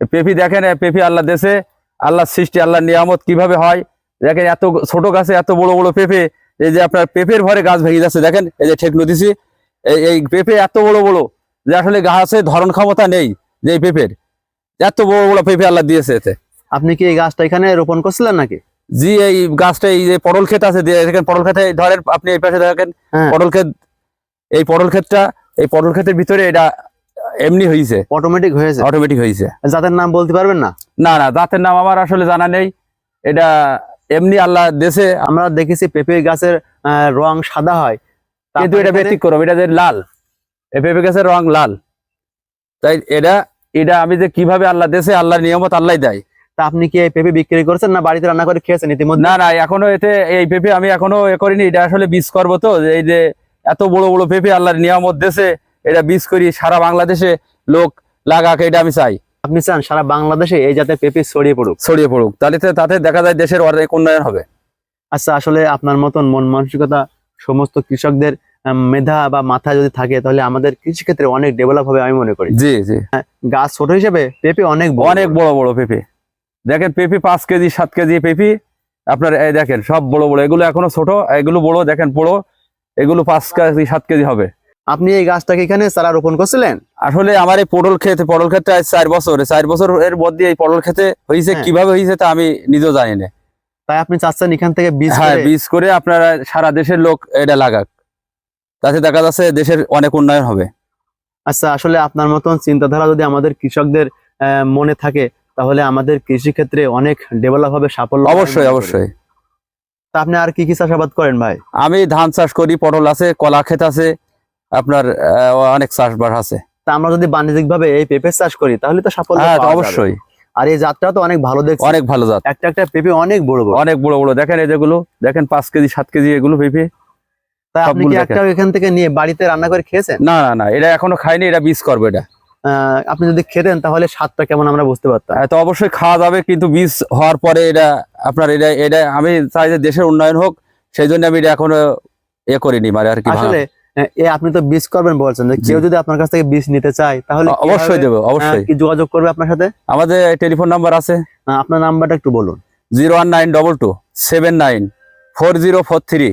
পেঁপি দেখেন পেঁপি আল্লাহ দেশে আল্লাহ সৃষ্টি আল্লাহ নিয়ামত কীভাবে হয়? দেখেন এত ছোট গাছে এত বড় বড় পেঁপে এই যে আপনার পেঁপের ভরে গাছ ভেঙে যাচ্ছে দেখেন এই যে ঠেকনো দিছি এই এই পেঁপে এত বড় বড় যে আসলে গাছে ধরন ক্ষমতা নেই যে পেঁপের। এত বড় বড় পেঁপে আল্লাহ দিয়েছে এতে। আপনি কি এই গাছটা এখানে রোপণ করছিলেন নাকি? জি এই গাছটা এই যে পটল ক্ষেত আছে দেখেন পটল ক্ষেতে ধরেন আপনি এই পাশে দেখেন হ্যাঁ। পটল ক্ষেত এই পটল ক্ষেতটা এই পটল ক্ষেতের ভিতরে এটা এমনি হয়েছে অটোমেটিক হয়েছে? অটোমেটিক হয়েছে জাতের নাম বলতে পারবেন না? না না জাতের নাম আমার আসলে জানা নেই। এটা এমনি আল্লাহ দেশে আমরা দেখেছি পেঁপে গাছের রং সাদা হয়। কিন্তু এটা ব্যতিক্রম এটা যে লাল। এই পেঁপে গাছের রং লাল। তাই এটা এটা আমি যে কীভাবে আল্লাহ দেশে আল্লাহর নিয়মত আল্লাহ দেয়। তা আপনি কি এই পেঁপে বিক্রি করছেন না বাড়িতে রান্না করে খেয়েছেন ইতিমধ্যে? না না এখনও এতে এই পেঁপে আমি এখনও এ করিনি। এটা আসলে বীজ করব তো এই যে এত বড় বড় পেঁপে আল্লাহর নিয়ামত দেশে এটা বীজ করি সারা বাংলাদেশে লোক লাগাক এটা আমি চাই। আপনি চান সারা বাংলাদেশে এই জাতের পেঁপে ছড়িয়ে পড়ুক? ছড়িয়ে পড়ুক। তাহলে তাতে দেখা যায় দেশের অনেক উন্নয়ন হবে। আচ্ছা আসলে আপনার মতন মন মানসিকতা সমস্ত কৃষকদের মেধা বা মাথা যদি থাকে তাহলে আমাদের কৃষিক্ষেত্রে অনেক ডেভেলপ হবে আমি মনে করি। জি জি। গাছ ছোট হিসেবে পেঁপে অনেক অনেক বড় বড় পেঁপে। দেখেন পেঁপে পাঁচ কেজি সাত কেজি পেঁপে। আপনার এই দেখেন সব বড় বড়। এগুলো এখনও ছোট এগুলো বড় দেখেন বড়। এগুলো পাঁচ কেজি সাত কেজি হবে। আপনি এই গাছটাকে এখানে চারা রোপণ করছিলেন? আসলে আমার এই পটল খেতে পটল খেতে আজ চার বছর চার বছর এর মধ্যে এই পটল খেতে হয়েছে হ্যাঁ। কীভাবে হয়েছে তা আমি নিজেও জানি না। তাই আপনি চাচ্ছেন এখান থেকে বীজ হ্যাঁ বীজ করে আপনারা সারা দেশের লোক এটা লাগাক। তাতে দেখা যাচ্ছে দেশের অনেক উন্নয়ন হবে। আচ্ছা আসলে আপনার মতন চিন্তাধারা যদি আমাদের কৃষকদের মনে থাকে তাহলে আমাদের কৃষি ক্ষেত্রে অনেক ডেভেলপ হবে সাফল্য অবশ্যই অবশ্যই। তা আপনি আর কি কি চাষাবাদ করেন ভাই? আমি ধান চাষ করি পটল আছে কলা ক্ষেত আছে আপনার অনেক চাষবাস আছে। তা আমরা যদি বাণিজ্যিক ভাবে এই পেঁপে চাষ করি তাহলে তো সাফল্য হ্যাঁ। অবশ্যই। আর এই জাতটা তো অনেক ভালো দেখছি। অনেক ভালো জাত। একটা একটা পেঁপে অনেক বড় বড়। অনেক বড় বড়। দেখেন এই যেগুলো দেখেন পাঁচ কেজি সাত কেজি এগুলো পেঁপে। তাই আপনি কি একটা এখান থেকে নিয়ে বাড়িতে রান্না করে খেয়েছেন? না না না এটা এখনও খাইনি এটা বীজ করবে এটা। আহ, আপনি যদি খেতেন তাহলে স্বাদটা কেমন আমরা বুঝতে পারতাম। তো অবশ্যই খাওয়া যাবে কিন্তু বীজ হওয়ার পরে এটা আপনার এটা এটা আমি চাই যে দেশের উন্নয়ন হোক সেই জন্য আমি এটা এখনও এ করিনি মানে আর কি আসলে আপনি তো বীজ করবেন বলছেন যে কেউ যদি আপনার কাছ থেকে বীজ নিতে চায় তাহলে অবশ্যই দেবো অবশ্যই। কি যোগাযোগ করবে আপনার সাথে? আমাদের টেলিফোন নাম্বার আছে। আপনার নাম্বারটা একটু বলুন। Zero one nine double two seven nine four zero four three.